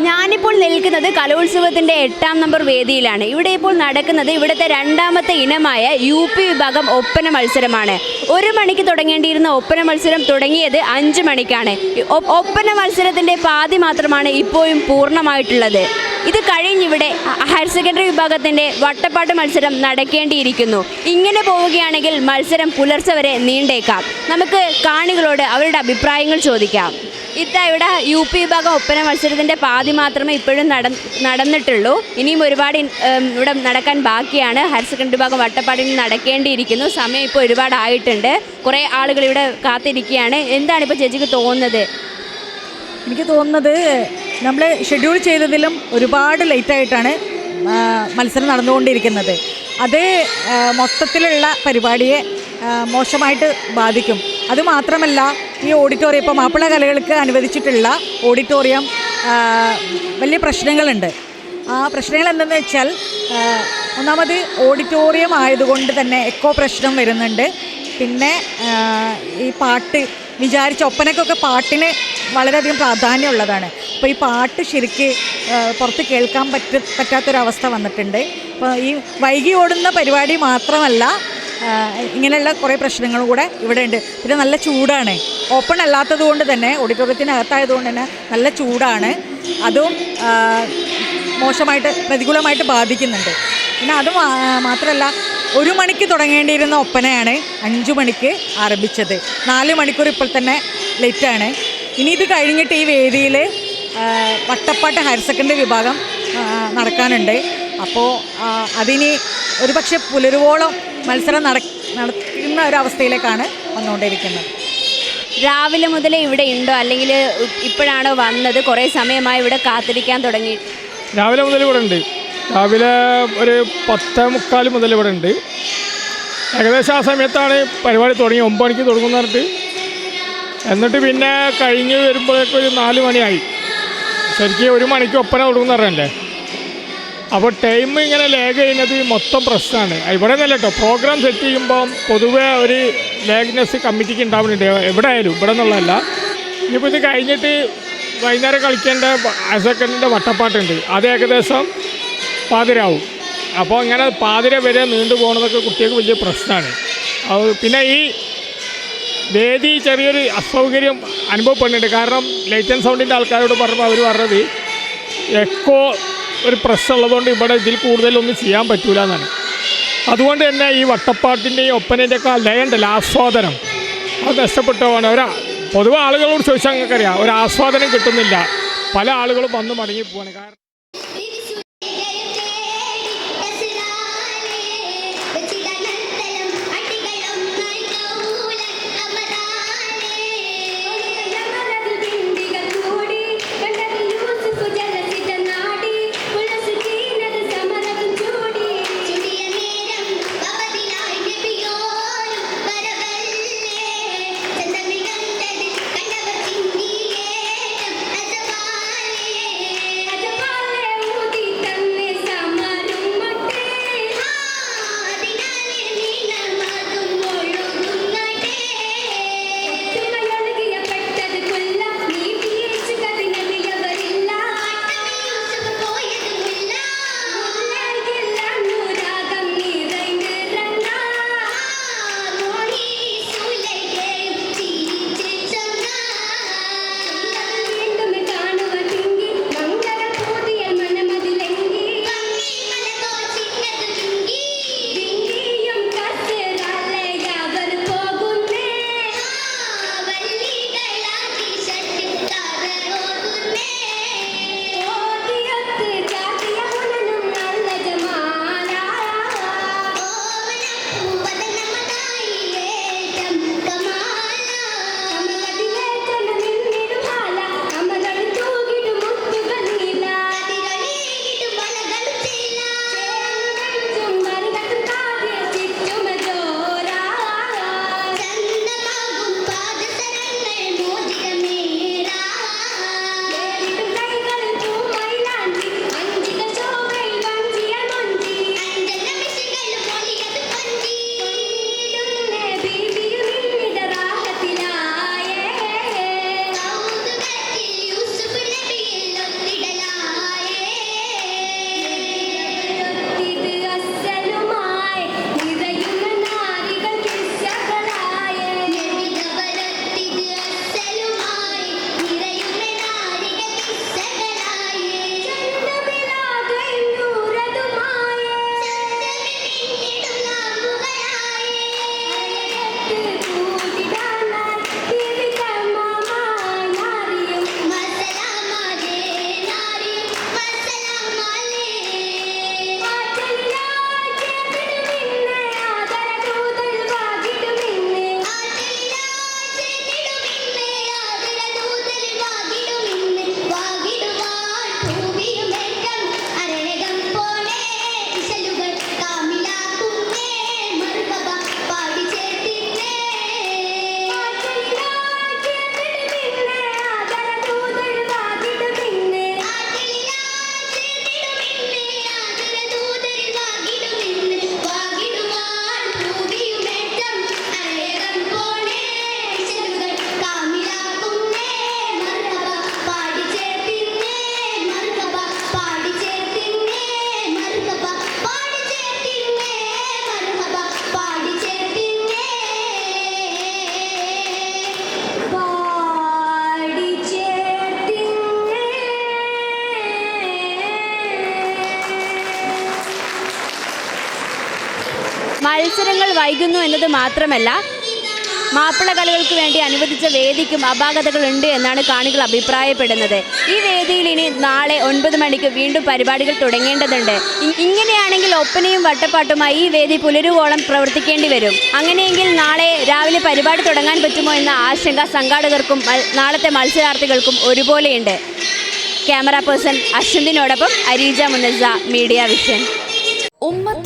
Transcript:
ഞാനിപ്പോൾ നിൽക്കുന്നത് കലോത്സവത്തിന്റെ എട്ടാം നമ്പർ വേദിയിലാണ്. ഇവിടെ ഇപ്പോൾ നടക്കുന്നത് ഇവിടുത്തെ രണ്ടാമത്തെ ഇനമായ യു പി വിഭാഗം ഒപ്പന മത്സരമാണ്. ഒരു മണിക്ക് തുടങ്ങേണ്ടിയിരുന്ന ഒപ്പന മത്സരം തുടങ്ങിയത് അഞ്ച് മണിക്കാണ്. ഒപ്പന മത്സരത്തിന്റെ പാതി മാത്രമാണ് ഇപ്പോഴും പൂർണമായിട്ടുള്ളത്. ഇത് കഴിഞ്ഞിവിടെ ഹയർ സെക്കൻഡറി വിഭാഗത്തിന്റെ വട്ടപ്പാട്ട് മത്സരം നടക്കേണ്ടിയിരിക്കുന്നു. ഇങ്ങനെ പോവുകയാണെങ്കിൽ മത്സരം പുലർച്ചെ വരെ നീണ്ടേക്കാം. നമുക്ക് കാണികളോട് അവരുടെ അഭിപ്രായങ്ങൾ ചോദിക്കാം. ഇത്ത ഇവിടെ യു പി വിഭാഗം ഒപ്പന മത്സരത്തിന്റെ പാതി മാത്രമേ ഇപ്പോഴും നട നടന്നിട്ടുള്ളൂ. ഇനിയും ഒരുപാട് ഇവിടെ നടക്കാൻ ബാക്കിയാണ്. ഹയർ സെക്കൻഡറി വിഭാഗം വട്ടപ്പാടിൽ നടക്കേണ്ടിയിരിക്കുന്നു. സമയം ഇപ്പോൾ ഒരുപാടായിട്ടുണ്ട്. കുറേ ആളുകൾ ഇവിടെ കാത്തിരിക്കുകയാണ്. എന്താണ് ഇപ്പോൾ ചേച്ചിക്ക് തോന്നുന്നത്? എനിക്ക് തോന്നുന്നത് നമ്മൾ ഷെഡ്യൂൾ ചെയ്തതിലും ഒരുപാട് ലേറ്റായിട്ടാണ് മത്സരം നടന്നുകൊണ്ടിരിക്കുന്നത്. അത് മൊത്തത്തിലുള്ള പരിപാടിയെ മോശമായിട്ട് ബാധിക്കും. അതുമാത്രമല്ല ഈ ഓഡിറ്റോറിയം ഇപ്പോൾ മാപ്പിള കലകൾക്ക് അനുവദിച്ചിട്ടുള്ള ഓഡിറ്റോറിയം വലിയ പ്രശ്നങ്ങളുണ്ട്. ആ പ്രശ്നങ്ങൾ എന്തെന്ന് വെച്ചാൽ ഒന്നാമത് ഓഡിറ്റോറിയം ആയതുകൊണ്ട് തന്നെ എക്കോ പ്രശ്നം വരുന്നുണ്ട്. പിന്നെ ഈ പാട്ട് വിചാരിച്ച ഒപ്പനക്കൊക്കെ പാട്ടിന് വളരെയധികം പ്രാധാന്യമുള്ളതാണ്. അപ്പോൾ ഈ പാട്ട് ശരിക്ക് പുറത്ത് കേൾക്കാൻ പറ്റ പറ്റാത്തൊരവസ്ഥ വന്നിട്ടുണ്ട്. അപ്പോൾ ഈ വൈകി ഓടുന്ന പരിപാടി മാത്രമല്ല ഇങ്ങനെയുള്ള കുറേ പ്രശ്നങ്ങളും കൂടെ ഇവിടെ ഉണ്ട്. പിന്നെ നല്ല ചൂടാണ്. ഓപ്പൺ അല്ലാത്തത് കൊണ്ട് തന്നെ ഓഡിറ്റോറിയത്തിനകത്തായത് കൊണ്ട് തന്നെ നല്ല ചൂടാണ്. അതും മോശമായിട്ട് പ്രതികൂലമായിട്ട് ബാധിക്കുന്നുണ്ട്. പിന്നെ അത് മാത്രമല്ല ഒരു മണിക്ക് തുടങ്ങേണ്ടിയിരുന്ന ഒപ്പനയാണ് അഞ്ചു മണിക്ക് ആരംഭിച്ചത്. നാല് മണിക്കൂർ ഇപ്പോൾ തന്നെ ലേറ്റാണ്. ഇനി ഇത് കഴിഞ്ഞിട്ട് ഈ വേദിയിൽ വട്ടപ്പാട്ട് ഹയർ സെക്കൻഡറി വിഭാഗം നടക്കാനുണ്ട്. അപ്പോൾ അതിനി ഒരു പക്ഷേ പുലരുവോളം മത്സരം നട നടക്കുന്ന ഒരവസ്ഥയിലേക്കാണ് വന്നുകൊണ്ടിരിക്കുന്നത്. രാവിലെ മുതൽ ഇവിടെ ഉണ്ടോ? അല്ലെങ്കിൽ ഇപ്പോഴാണോ വന്നത്? കുറേ സമയമായി ഇവിടെ കാത്തിരിക്കാൻ തുടങ്ങി. രാവിലെ മുതൽ ഇവിടെ ഉണ്ട്. രാവിലെ ഒരു പത്ത് മുക്കാൽ മുതൽ ഇവിടെ ഉണ്ട്. ഏകദേശം ആ സമയത്താണ് പരിപാടി തുടങ്ങി. ഒമ്പത് മണിക്ക് തുടങ്ങുന്ന പറഞ്ഞിട്ട്. എന്നിട്ട് പിന്നെ കഴിഞ്ഞ് വരുമ്പോഴേക്കൊരു നാല് മണിയായി. ശരിക്കും ഒരു മണിക്ക് ഒപ്പന തുടങ്ങുന്ന പറഞ്ഞല്ലേ? അപ്പോൾ ടൈം ഇങ്ങനെ ലാഗ് ചെയ്യുന്നത് മൊത്തം പ്രശ്നമാണ്. ഇവിടെ നിന്നല്ല കേട്ടോ പ്രോഗ്രാം സെറ്റ് ചെയ്യുമ്പോൾ പൊതുവേ ഒരു ലാഗ്നസ് കമ്മിറ്റിക്ക് ഉണ്ടാവുന്നുണ്ട് എവിടെ ആയാലും ഇവിടെ നിന്നുള്ളതല്ല ഇനിയിപ്പോൾ ഇത് കഴിഞ്ഞിട്ട് വൈകുന്നേരം കളിക്കേണ്ട സെക്കൻഡിന്റെ വട്ടപ്പാട്ടുണ്ട്. അത് ഏകദേശം പാതിരാവും. അപ്പോൾ ഇങ്ങനെ പാതിര വരെ നീണ്ടു പോകണതൊക്കെ കുട്ടികൾക്ക് വലിയ പ്രശ്നമാണ്. പിന്നെ ഈ വേദി ചെറിയൊരു അസൗകര്യം അനുഭവപ്പെടുന്നുണ്ട്. കാരണം ലൈറ്റ് ആൻഡ് സൗണ്ടിന്റെ ആൾക്കാരോട് പറഞ്ഞപ്പോൾ അവർ പറഞ്ഞത് എക്കോ ഒരു പ്രസ് ഉള്ളതുകൊണ്ട് ഇവിടെ ഇതിൽ കൂടുതലൊന്നും ചെയ്യാൻ പറ്റൂല എന്നാണ്. അതുകൊണ്ട് തന്നെ ഈ വട്ടപ്പാട്ടിന്റെയും ഒപ്പനേന്റെ ഒക്കെ ലയണ്ടല്ല ആസ്വാദനം. അത് നഷ്ടപ്പെട്ടതാണ് ഒരാ പൊതുവെ ആളുകളോട് ചോദിച്ചാൽ നിങ്ങൾക്കറിയാം ഒരു ആസ്വാദനം കിട്ടുന്നില്ല. പല ആളുകളും വന്ന് മടങ്ങി പോവാണ്. കാരണം വൈകുന്നു എന്നത് മാത്രമല്ല മാപ്പിള കളികൾക്ക് വേണ്ടി അനുവദിച്ച വേദിക്കും അപാകതകളുണ്ട് എന്നാണ് കാണികൾ അഭിപ്രായപ്പെടുന്നത്. ഈ വേദിയിൽ ഇനി നാളെ ഒൻപത് മണിക്ക് വീണ്ടും പരിപാടികൾ തുടങ്ങേണ്ടതുണ്ട്. ഇങ്ങനെയാണെങ്കിൽ ഒപ്പനയും വട്ടപ്പാട്ടുമായി ഈ വേദി പുലരുവോളം പ്രവർത്തിക്കേണ്ടി വരും. അങ്ങനെയെങ്കിൽ നാളെ രാവിലെ പരിപാടി തുടങ്ങാൻ പറ്റുമോ എന്ന ആശങ്ക സംഘാടകർക്കും നാളത്തെ മത്സരാർത്ഥികൾക്കും ഒരുപോലെയുണ്ട്. ക്യാമറ പേഴ്സൺ അശ്വന്തിനോടൊപ്പം അരീജ മുനസ മീഡിയ വിഷൻ. ഉമ്മത്തൂർ